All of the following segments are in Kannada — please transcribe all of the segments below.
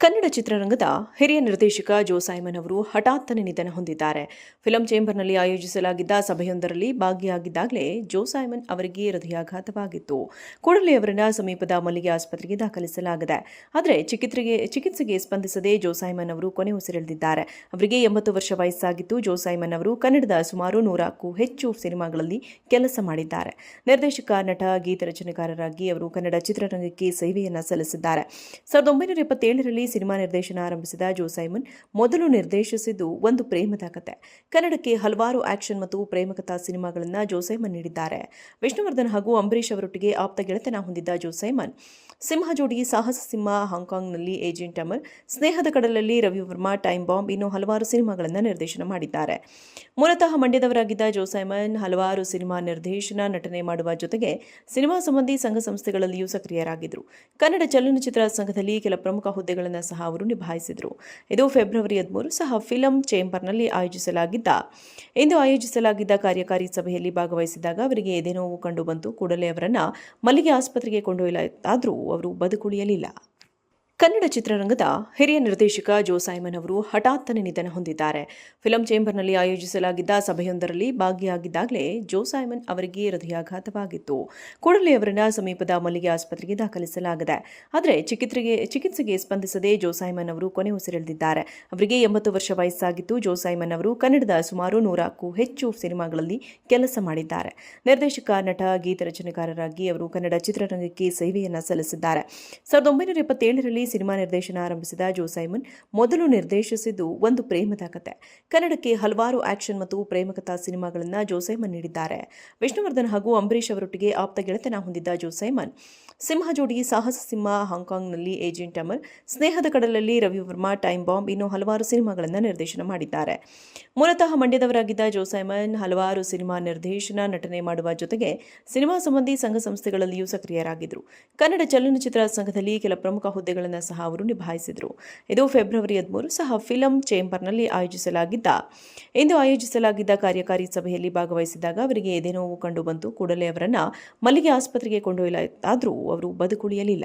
ಕನ್ನಡ ಚಿತ್ರರಂಗದ ಹಿರಿಯ ನಿರ್ದೇಶಕ ಜೋ ಸೈಮನ್ ಅವರು ಹಠಾತ್ತನೆ ನಿಧನ ಹೊಂದಿದ್ದಾರೆ. ಫಿಲಂ ಚೇಂಬರ್ನಲ್ಲಿ ಆಯೋಜಿಸಲಾಗಿದ್ದ ಸಭೆಯೊಂದರಲ್ಲಿ ಭಾಗಿಯಾಗಿದ್ದಾಗಲೇ ಜೋ ಸೈಮನ್ ಅವರಿಗೆ ಹೃದಯಾಘಾತವಾಗಿತ್ತು. ಕೂಡಲೇ ಅವರನ್ನು ಸಮೀಪದ ಮಲ್ಲಿಗೆ ಆಸ್ಪತ್ರೆಗೆ ದಾಖಲಿಸಲಾಗಿದೆ. ಆದರೆ ಚಿಕಿತ್ಸೆಗೆ ಚಿಕಿತ್ಸೆಗೆ ಸ್ಪಂದಿಸದೆ ಜೋ ಸೈಮನ್ ಅವರು ಕೊನೆ ಉಸಿರೆಳೆದಿದ್ದಾರೆ. ಅವರಿಗೆ ಎಂಬತ್ತು ವರ್ಷ ವಯಸ್ಸಾಗಿತ್ತು ಜೋ ಸೈಮನ್ ಅವರು ಕನ್ನಡದ ಸುಮಾರು ನೂರಕ್ಕೂ ಹೆಚ್ಚು ಸಿನಿಮಾಗಳಲ್ಲಿ ಕೆಲಸ ಮಾಡಿದ್ದಾರೆ. ನಿರ್ದೇಶಕ, ನಟ, ಗೀತ ರಚನೆಕಾರರಾಗಿ ಅವರು ಕನ್ನಡ ಚಿತ್ರರಂಗಕ್ಕೆ ಸೇವೆಯನ್ನು ಸಲ್ಲಿಸಿದ್ದಾರೆ. ಸಾವಿರದ ಒಂಬೈನೂರ ಎಪ್ಪತ್ತೇಳರಲ್ಲಿ ಸಿನಿಮಾ ನಿರ್ದೇಶನ ಆರಂಭಿಸಿದ ಜೋ ಮೊದಲು ನಿರ್ದೇಶಿಸಿದ್ದು ಒಂದು ಪ್ರೇಮದ ಕತೆ ಕನ್ನಡಕ್ಕೆ ಹಲವಾರು ಆಕ್ಷನ್ ಮತ್ತು ಪ್ರೇಮಕಥಾ ಸಿನಿಮಾಗಳನ್ನು ಜೋ ಸೈಮನ್ ನೀಡಿದ್ದಾರೆ. ವಿಷ್ಣುವರ್ಧನ್ ಹಾಗೂ ಅಂಬರೀಷ್ ಅವರೊಟ್ಟಿಗೆ ಆಪ್ತ ಗೆಳೆತನ ಹೊಂದಿದ್ದ ಜೋ ಸೈಮನ್, ಸಿಂಹ ಜೋಡಿ ಸಾಹಸ ಸಿಂಹ ಹಾಂಗ್ಕಾಂಗ್ನಲ್ಲಿ ಏಜೆಂಟ್ ಅಮರ್, ಸ್ನೇಹದ ಕಡಲಲ್ಲಿ ರವಿ ವರ್ಮಾ, ಟೈಮ್ ಬಾಂಬ್ ಇನ್ನು ಹಲವಾರು ಸಿನಿಮಾಗಳನ್ನು ನಿರ್ದೇಶನ ಮಾಡಿದ್ದಾರೆ. ಮೂಲತಃ ಮಂಡ್ಯದವರಾಗಿದ್ದ ಜೋ ಸೈಮನ್ ಹಲವಾರು ಸಿನಿಮಾ ನಿರ್ದೇಶನ ನಟನೆ ಮಾಡುವ ಜೊತೆಗೆ ಸಿನಿಮಾ ಸಂಬಂಧಿ ಸಂಘ ಸಂಸ್ಥೆಗಳಲ್ಲಿಯೂ ಸಕ್ರಿಯರಾಗಿದ್ದರು ಕನ್ನಡ ಚಲನಚಿತ್ರ ಸಂಘದಲ್ಲಿ ಕೆಲ ಪ್ರಮುಖ ಹುದ್ದೆಗಳನ್ನು ಸಹ ಅವರು ನಿಭಾಯಿಸಿದರು. ಇದು ಫೆಬ್ರವರಿ ಹದಿಮೂರು ಸಹ ಫಿಲಂ ಚೇಂಬರ್ನಲ್ಲಿ ಆಯೋಜಿಸಲಾಗಿದ್ದ. ಇಂದು ಆಯೋಜಿಸಲಾಗಿದ್ದ ಕಾರ್ಯಕಾರಿ ಸಭೆಯಲ್ಲಿ ಭಾಗವಹಿಸಿದಾಗ ಅವರಿಗೆ ಎದೆನೋವು ಕಂಡುಬಂತು ಕಂಡು ಕೂಡಲೇ ಅವರನ್ನು ಮಲ್ಲಿಗೆ ಆಸ್ಪತ್ರೆಗೆ ಕೊಂಡೊಯ್ಯಲಾದರೂ ಅವರು ಬದುಕುಳಿಯಲಿಲ್ಲ. ಕನ್ನಡ ಚಿತ್ರರಂಗದ ಹಿರಿಯ ನಿರ್ದೇಶಕ ಜೋ ಸೈಮನ್ ಅವರು ಹಠಾತ್ತನೆ ನಿಧನ ಹೊಂದಿದ್ದಾರೆ. ಫಿಲಂ ಚೇಂಬರ್ನಲ್ಲಿ ಆಯೋಜಿಸಲಾಗಿದ್ದ ಸಭೆಯೊಂದರಲ್ಲಿ ಭಾಗಿಯಾಗಿದ್ದಾಗಲೇ ಜೋ ಸೈಮನ್ ಅವರಿಗೆ ಹೃದಯಾಘಾತವಾಗಿತ್ತು. ಕೂಡಲೇ ಅವರನ್ನು ಸಮೀಪದ ಮಲ್ಲಿಗೆ ಆಸ್ಪತ್ರೆಗೆ ದಾಖಲಿಸಲಾಗಿದೆ. ಆದರೆ ಚಿಕಿತ್ಸೆಗೆ ಚಿಕಿತ್ಸೆಗೆ ಸ್ಪಂದಿಸದೆ ಜೋ ಸೈಮನ್ ಅವರು ಕೊನೆ ಉಸಿರೆಳೆದಿದ್ದಾರೆ. ಅವರಿಗೆ ಎಂಬತ್ತು ವರ್ಷ ವಯಸ್ಸಾಗಿತ್ತು ಜೋ ಸೈಮನ್ ಅವರು ಕನ್ನಡದ ಸುಮಾರು ನೂರಕ್ಕೂ ಹೆಚ್ಚು ಸಿನಿಮಾಗಳಲ್ಲಿ ಕೆಲಸ ಮಾಡಿದ್ದಾರೆ. ನಿರ್ದೇಶಕ, ನಟ, ಗೀತ ರಚನೆಕಾರರಾಗಿ ಅವರು ಕನ್ನಡ ಚಿತ್ರರಂಗಕ್ಕೆ ಸೇವೆಯನ್ನು ಸಲ್ಲಿಸಿದ್ದಾರೆ. ಸಾವಿರದ ಒಂಬೈನೂರ ಎಪ್ಪತ್ತೇಳರಲ್ಲಿ ಸಿನಿಮಾ ನಿರ್ದೇಶನ ಆರಂಭಿಸಿದ ಜೋ ಸೈಮನ್ ಮೊದಲು ನಿರ್ದೇಶಿಸಿದ್ದು ಒಂದು ಪ್ರೇಮದ ಕತೆ ಕನ್ನಡಕ್ಕೆ ಹಲವಾರು ಆಕ್ಷನ್ ಮತ್ತು ಪ್ರೇಮಕಥಾ ಸಿನಿಮಾಗಳನ್ನು ಜೋ ಸೈಮನ್ ನೀಡಿದ್ದಾರೆ. ವಿಷ್ಣುವರ್ಧನ್ ಹಾಗೂ ಅಂಬರೀಷ್ ಅವರೊಟ್ಟಿಗೆ ಆಪ್ತ ಗೆಳೆತನ ಹೊಂದಿದ್ದ ಜೋ ಸೈಮನ್, ಸಿಂಹ ಜೋಡಿ ಸಾಹಸ ಸಿಂಹ ಹಾಂಗ್ಕಾಂಗ್ನಲ್ಲಿ ಏಜೆಂಟ್ ಅಮರ್, ಸ್ನೇಹದ ಕಡಲಲ್ಲಿ ರವಿ ವರ್ಮಾ ಟೈಮ್ ಬಾಂಬ್ ಇನ್ನು ಹಲವಾರು ಸಿನಿಮಾಗಳನ್ನು ನಿರ್ದೇಶನ ಮಾಡಿದ್ದಾರೆ. ಮೂಲತಃ ಮಂಡ್ಯದವರಾಗಿದ್ದ ಜೋ ಸೈಮನ್ ಹಲವಾರು ಸಿನಿಮಾ ನಿರ್ದೇಶನ ನಟನೆ ಮಾಡುವ ಜೊತೆಗೆ ಸಿನಿಮಾ ಸಂಬಂಧಿ ಸಂಘ ಸಂಸ್ಥೆಗಳಲ್ಲಿಯೂ ಸಕ್ರಿಯರಾಗಿದ್ದರು ಕನ್ನಡ ಚಲನಚಿತ್ರ ಸಂಘದಲ್ಲಿ ಕೆಲ ಪ್ರಮುಖ ಹುದ್ದೆಗಳನ್ನು ಸಹ ಅವರು ನಿಭಾಯಿಸಿದರು. ಇದು ಫೆಬ್ರವರಿ ಹದಿಮೂರು ಸಹ ಫಿಲಂ ಚೇಂಬರ್ನಲ್ಲಿ ಆಯೋಜಿಸಲಾಗಿದ್ದ. ಇಂದು ಆಯೋಜಿಸಲಾಗಿದ್ದ ಕಾರ್ಯಕಾರಿ ಸಭೆಯಲ್ಲಿ ಭಾಗವಹಿಸಿದಾಗ ಅವರಿಗೆ ಎದೆನೋವು ಕಂಡುಬಂತು ಕಂಡು ಕೂಡಲೇ ಅವರನ್ನು ಮಲ್ಲಿಗೆ ಆಸ್ಪತ್ರೆಗೆ ಕೊಂಡೊಯ್ಯಲಾದರೂ ಅವರು ಬದುಕುಳಿಯಲಿಲ್ಲ.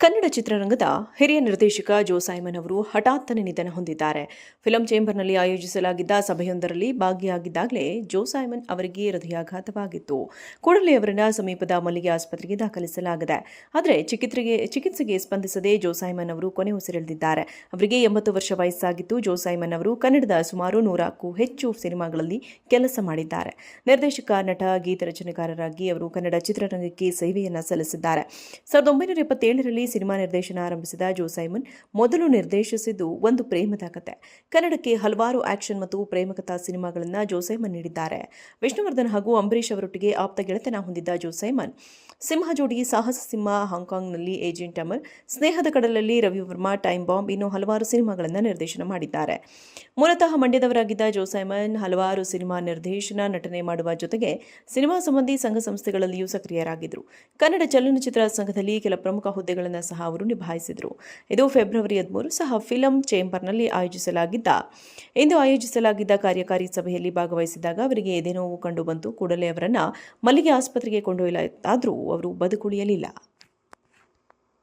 ಕನ್ನಡ ಚಿತ್ರರಂಗದ ಹಿರಿಯ ನಿರ್ದೇಶಕ ಜೋ ಸೈಮನ್ ಅವರು ಹಠಾತ್ತನೆ ನಿಧನ ಹೊಂದಿದ್ದಾರೆ. ಫಿಲಂ ಚೇಂಬರ್ನಲ್ಲಿ ಆಯೋಜಿಸಲಾಗಿದ್ದ ಸಭೆಯೊಂದರಲ್ಲಿ ಭಾಗಿಯಾಗಿದ್ದಾಗಲೇ ಜೋ ಸೈಮನ್ ಅವರಿಗೆ ಹೃದಯಾಘಾತವಾಗಿತ್ತು. ಕೂಡಲೇ ಅವರನ್ನು ಸಮೀಪದ ಮಲ್ಲಿಗೆ ಆಸ್ಪತ್ರೆಗೆ ದಾಖಲಿಸಲಾಗಿದೆ. ಆದರೆ ಚಿಕಿತ್ಸೆಗೆ ಚಿಕಿತ್ಸೆಗೆ ಸ್ಪಂದಿಸದೆ ಜೋ ಸೈಮನ್ ಅವರು ಕೊನೆ ಉಸಿರೆಳೆದಿದ್ದಾರೆ. ಅವರಿಗೆ ಎಂಬತ್ತು ವರ್ಷ ವಯಸ್ಸಾಗಿತ್ತು ಜೋ ಸೈಮನ್ ಅವರು ಕನ್ನಡದ ಸುಮಾರು ನೂರಕ್ಕೂ ಹೆಚ್ಚು ಸಿನಿಮಾಗಳಲ್ಲಿ ಕೆಲಸ ಮಾಡಿದ್ದಾರೆ. ನಿರ್ದೇಶಕ, ನಟ, ಗೀತ ರಚನೆಗಾರರಾಗಿ ಅವರು ಕನ್ನಡ ಚಿತ್ರರಂಗಕ್ಕೆ ಸೇವೆಯನ್ನು ಸಲ್ಲಿಸಿದ್ದಾರೆ. ಸಾವಿರದ ಒಂಬೈನೂರ ಎಪ್ಪತ್ತೇಳರಲ್ಲಿ ಸಿನಿಮಾ ನಿರ್ದೇಶನ ಆರಂಭಿಸಿದ ಜೋ ಸೈಮನ್ ಮೊದಲು ನಿರ್ದೇಶಿಸಿದ್ದು ಒಂದು ಪ್ರೇಮದ ಕತೆ ಕನ್ನಡಕ್ಕೆ ಹಲವಾರು ಆಕ್ಷನ್ ಮತ್ತು ಪ್ರೇಮಕಥಾ ಸಿನಿಮಾಗಳನ್ನು ಜೋ ಸೈಮನ್ ನೀಡಿದ್ದಾರೆ. ವಿಷ್ಣುವರ್ಧನ್ ಹಾಗೂ ಅಂಬರೀಷ್ ಅವರೊಟ್ಟಿಗೆ ಆಪ್ತ ಗೆಳೆತನ ಹೊಂದಿದ್ದ ಜೋ ಸೈಮನ್, ಸಿಂಹ ಜೋಡಿ ಸಾಹಸ ಸಿಂಹ ಹಾಂಗ್ಕಾಂಗ್ನಲ್ಲಿ ಏಜೆಂಟ್ ಅಮರ್, ಸ್ನೇಹದ ಕಡಲಲ್ಲಿ ರವಿ ವರ್ಮಾ, ಟೈಮ್ ಬಾಂಬ್ ಇನ್ನು ಹಲವಾರು ಸಿನಿಮಾಗಳನ್ನು ನಿರ್ದೇಶನ ಮಾಡಿದ್ದಾರೆ. ಮೂಲತಃ ಮಂಡ್ಯದವರಾಗಿದ್ದ ಜೋ ಸೈಮನ್ ಹಲವಾರು ಸಿನಿಮಾ ನಿರ್ದೇಶನ ನಟನೆ ಮಾಡುವ ಜೊತೆಗೆ ಸಿನಿಮಾ ಸಂಬಂಧಿ ಸಂಘ ಸಂಸ್ಥೆಗಳಲ್ಲಿಯೂ ಸಕ್ರಿಯರಾಗಿದ್ದರು ಕನ್ನಡ ಚಲನಚಿತ್ರ ಸಂಘದಲ್ಲಿ ಕೆಲ ಪ್ರಮುಖ ಹುದ್ದೆಗಳನ್ನು ಸಹ ಅವರು ನಿಭಾಯಿಸಿದರು. ಇದು ಫೆಬ್ರವರಿ ಹದಿಮೂರು ಸಹ ಫಿಲಂ ಚೇಂಬರ್ನಲ್ಲಿ ಆಯೋಜಿಸಲಾಗಿದ್ದ. ಇಂದು ಆಯೋಜಿಸಲಾಗಿದ್ದ ಕಾರ್ಯಕಾರಿ ಸಭೆಯಲ್ಲಿ ಭಾಗವಹಿಸಿದಾಗ ಅವರಿಗೆ ಎದೆನೋವು ಕಂಡುಬಂತು ಕಂಡು ಕೂಡಲೇ ಅವರನ್ನು ಮಲ್ಲಿಗೆ ಆಸ್ಪತ್ರೆಗೆ ಕೊಂಡೊಯ್ಯಲಾದರೂ ಅವರು ಬದುಕುಳಿಯಲಿಲ್ಲ.